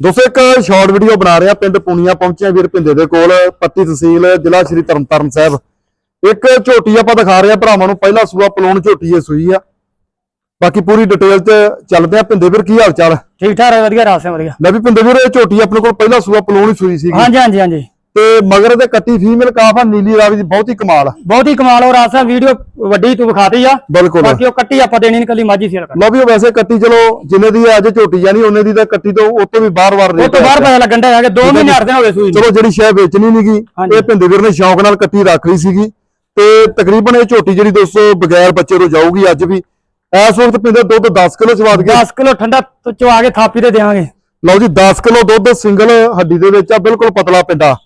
ਦੋਸਤੋ ਇੱਕ short video ਬਣਾ ਰਿਹਾ ਪਿੰਡ ਪੁਨੀਆ ਪਹੁੰਚਿਆ ਵੀਰ ਪਿੰਦੇ ਦੇ ਕੋਲ ਪੱਤੀ ਤਹਿਸੀਲ ਜ਼ਿਲ੍ਹਾ ਸ਼੍ਰੀ ਤਰਨਤਾਰਨ ਸਾਹਿਬ। ਇੱਕ ਝੋਟੀ ਆਪਾਂ ਦਿਖਾ ਰਹੇ ਆ ਭਰਾਵਾਂ ਨੂੰ ਪਹਿਲਾ ਸੂਆ ਪਲੋਣ ਝੋਟੀ ਇਹ ਸੂਈ ਆ। ਬਾਕੀ ਪੂਰੀ ਡਿਟੇਲ 'ਚ ਚੱਲਦੇ ਆ ਪਿੰਦੇ ਵੀਰ ਕੀ ਹਾਲ ਚਾਲ? ਠੀਕ ਠਾਕ ਹੈ ਵਧੀਆ ਰਾਸੇ ਵਧੀਆ। ਲੈ ਵੀ ਪਿੰਦੇ ਵੀਰ ਇਹ ਝੋਟੀ ਆਪਣੇ ਕੋਲ ਪਹਿਲਾ ਸੂਆ ਪਲੋਣ ਹੀ ਸੂਈ ਸੀਗੀ। ਹਾਂਜੀ ਹਾਂਜੀ ਹਾਂਜੀ। ਤੇ ਮਗਰ ਤੇ ਕੱਟੀ ਫੀਮੇਲ ਕਾਫ ਆ ਨੀਲੀ ਰਾਵੀ ਦੀ ਬਹੁਤ ਹੀ ਕਮਾਲ ਆ। ਬਹੁਤ ਹੀ ਕਮਾਲ ਹੋ ਰਾਸਾ ਵੀਡੀਓ ਵੱਡੀ ਤੂੰ ਵਿਖਾਤੀ ਆ। ਬਿਲਕੁਲ। ਬਾਕੀ ਉਹ ਕੱਟੀ ਆਪਾਂ ਦੇਣੀ ਨਹੀਂ ਕੱਲੀ ਮਾਝੀ ਸੇਲ ਕਰ। ਲਓ ਵੀ ਉਹ ਵੈਸੇ ਕੱਟੀ ਚਲੋ ਜਿੰਨੇ ਦੀ ਅੱਜ ਝੋਟੀ ਜਾਨੀ ਉਹਨੇ ਦੀ ਤਾਂ ਕੱਟੀ ਤੋਂ ਉਹ ਤੋਂ ਵੀ ਬਾਰ-ਬਾਰ ਉਹ ਰੇਟ ਤੋਂ ਬਾਹਰ ਪਤਾ ਲੱਗਣ ਦਾ ਹੈਗਾ 2 ਮਹੀਨੇ ਅੜਦੇ ਹੋ ਗਏ ਸੂਈ। ਚਲੋ ਜਿਹੜੀ ਸ਼ੈ ਵੇਚਣੀ ਨੀਗੀ ਹਾਂਜੀ। ਇਹ ਭਿੰਦੇ ਵੀਰ ਨੇ ਸ਼ੌਂਕ ਨਾਲ ਕੱਟੀ ਰੱਖ ਲਈ ਸੀਗੀ। ਤੇ ਤਕਰੀਬਨ ਇਹ ਝੋਟੀ ਜਿਹੜੀ ਦੋਸਤੋ ਬਗੈਰ ਬੱਚੇ ਤੋਂ ਜਾਊਗੀ ਅੱਜ ਵੀ। ਇਸ ਵਕਤ ਪਿੰਦੇ ਦੁੱਧ 10 ਕਿਲੋ ਸਵਾਦ ਗਿਆ। 10 ਕਿਲੋ ਠੰਡਾ ਚਵਾ ਕੇ ਥਾਪੀ ਤੇ ਦੇਵਾਂਗੇ। ਲਓ ਜੀ 10 ਕਿਲੋ ਦੁੱਧ ਸਿੰਗਲ ਹੱਡੀ ਦੇ ਵਿੱਚ ਆ ਬਿਲਕੁਲ ਪਤਲਾ ਪਿੰਡਾ।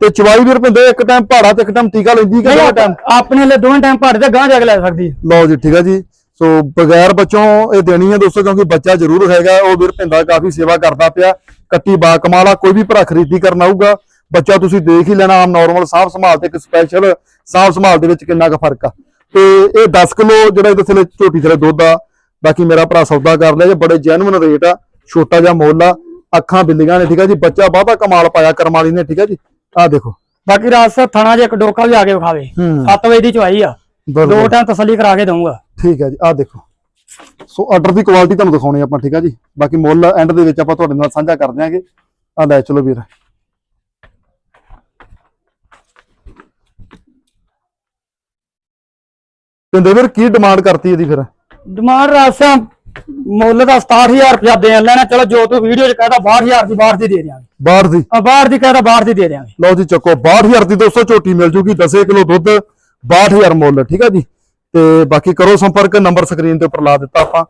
ਤੇ ਚਵਾਈ ਵੀਰ ਪਿੰਦੇ ਇੱਕ ਟਾਈਮ ਭਾੜਾ ਤੇ ਇੱਕ ਟਾਈਮ ਟੀਕਾ ਲੈਂਦੀ ਕਿ ਦੋ ਟਾਈਮ ਆਪਣੇ ਲਈ ਦੋਵੇਂ ਟਾਈਮ ਭਰ ਤੇ ਗਾਂ ਜਾ ਕੇ ਲੈ ਸਕਦੀ। ਲਓ ਜੀ ਠੀਕ ਆ ਜੀ। ਸੋ ਬਗੈਰ ਬੱਚੋਂ ਇਹ ਦੇਣੀ ਹੈ ਦੋਸਤੋ ਕਿਉਂਕਿ ਬੱਚਾ ਜ਼ਰੂਰ ਹੈਗਾ ਉਹ ਵੀਰ ਪਿੰਦਾ ਕਾਫੀ ਸੇਵਾ ਕਰਦਾ ਪਿਆ। ਕੱਟੀ ਬਾ ਕਮਾਲਾ ਕੋਈ ਵੀ ਭਰਾ ਖਰੀਦੀ ਕਰਨ ਆਊਗਾ। ਬੱਚਾ ਤੁਸੀਂ ਦੇਖ ਹੀ ਲੈਣਾ ਆਮ ਨਾਰਮਲ ਸਾਫ਼ ਸੰਭਾਲ ਤੇ ਇੱਕ ਸਪੈਸ਼ਲ ਸਾਫ਼ ਸੰਭਾਲ ਦੇ ਵਿੱਚ ਕਿੰਨਾ ਕੁ ਫ਼ਰਕ ਆ। ਤੇ ਇਹ 10 ਕਿਲੋ ਜਿਹੜਾ ਇਹਦੇ ਥੱਲੇ ਝੋਟੀ ਥੱਲੇ ਦੁੱਧ ਆ ਬਾਕੀ ਮੇਰਾ ਭਰਾ ਸੌਦਾ ਕਰ ਲਿਆ ਜੇ ਬੜੇ ਜੈਨੂਇਨ ਰੇਟ ਆ ਛੋਟਾ ਜਿਹਾ ਮੁੱਲ ਆ ਅੱਖਾਂ ਬਿੱਲੀਆਂ ਨੇ ਠੀਕ ਆ ਜੀ। ਬੱਚਾ ਬਹੁਤਾ ਕਮਾਲ ਪਾਇਆ ਕਰਮ ਵਾਲੀ ਨੇ ਠੀਕ ਆ ਜੀ। ਆਹ ਦੇਖੋ। ਬਾਕੀ ਰਾਸ ਥਣਾ ਜੇ ਇੱਕ ਡੋਕਾ ਵੀ ਆ ਕੇ ਵਿਖਾਵੇ। ਹੂੰ। 7 ਵਜੇ ਦੀ ਚਵਾਈ ਆ। ਦੋ ਟਾਈਮ ਤਸੱਲੀ ਕਰਾ ਕੇ ਦਊਂਗਾ। ਠੀਕ ਹੈ ਜੀ ਆਹ ਦੇਖੋ। ਸੋ ਆਰਡਰ ਦੀ ਕੁਆਲਿਟੀ ਤੁਹਾਨੂੰ ਦਿਖਾਉਣੀ ਆਪਾਂ ਠੀਕ ਆ ਜੀ? ਬਾਕੀ ਮੁੱਲ ਐਂਡ ਦੇ ਵਿੱਚ ਆਪਾਂ ਤੁਹਾਡੇ ਨਾਲ ਸਾਂਝਾ ਕਰ ਦਿਆਂਗੇ। ਆ ਲੈ ਚਲੋ ਵੀਰ। ਪਿੰਦੇ ਵੀਰ ਕੀ ਡਿਮਾਂਡ ਕਰਤੀ ਇਹਦੀ ਫਿਰ? ਡਿਮਾਂਡ ਰਾਸਾ ਮੁੱਲ ਦਾ 67000 ਰੁਪਇਆ ਦੇਣ ਲੈਣਾ ਚਲੋ ਜੋ ਤੂੰ ਵੀਡੀਓ 'ਚ ਕਹਦਾ 62000 ਦੀ ਬਾਹਰ ਦੀ ਦੇ ਦਿਆਂਗੇ। ਬਾਹਰ ਦੀ? ਆ ਬਾਹਰ ਦੀ ਕਹਦਾ ਬਾਹਰ ਦੀ ਦੇ ਦਿਆਂਗੇ। ਲਓ ਜੀ ਚੱਕੋ 62000 ਦੀ 200 ਝੋਟੀ ਮਿਲ ਜੂਗੀ 10 ਕਿਲੋ ਦੁੱਧ 62000 ਮੁੱਲ ਠੀਕ ਆ ਜੀ? ਤੇ ਬਾਕੀ ਕਰੋ ਸੰਪਰਕ ਨੰਬਰ ਸਕਰੀਨ ਤੇ ਉੱਪਰ ਲਾ ਦਿੱਤਾ ਆਪਾਂ।